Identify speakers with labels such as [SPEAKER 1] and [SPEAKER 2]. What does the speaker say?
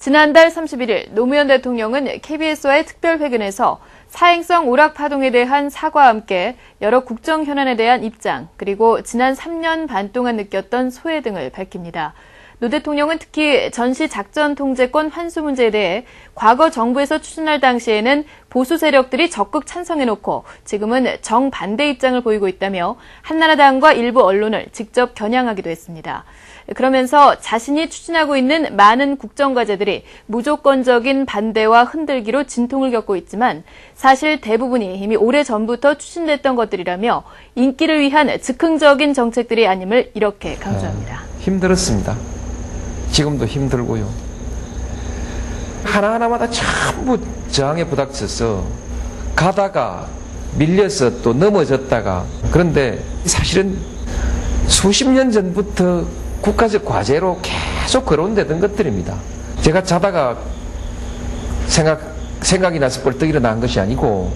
[SPEAKER 1] 지난달 31일 노무현 대통령은 KBS와의 특별회견에서 사행성 오락 파동에 대한 사과와 함께 여러 국정 현안에 대한 입장, 그리고 지난 3년 반 동안 느꼈던 소외 등을 밝힙니다. 노 대통령은 특히 전시 작전 통제권 환수 문제에 대해 과거 정부에서 추진할 당시에는 보수 세력들이 적극 찬성해놓고 지금은 정반대 입장을 보이고 있다며 한나라당과 일부 언론을 직접 겨냥하기도 했습니다. 그러면서 자신이 추진하고 있는 많은 국정과제들이 무조건적인 반대와 흔들기로 진통을 겪고 있지만 사실 대부분이 이미 오래 전부터 추진됐던 것들이라며 인기를 위한 즉흥적인 정책들이 아님을 이렇게 강조합니다.
[SPEAKER 2] 힘들었습니다. 지금도 힘들고요. 하나하나마다 전부 저항에 부닥쳐서 가다가 밀려서 또 넘어졌다가 그런데 사실은 수십 년 전부터 국가적 과제로 계속 거론되던 것들입니다. 제가 자다가 생각, 생각이 나서 벌떡 일어난 것이 아니고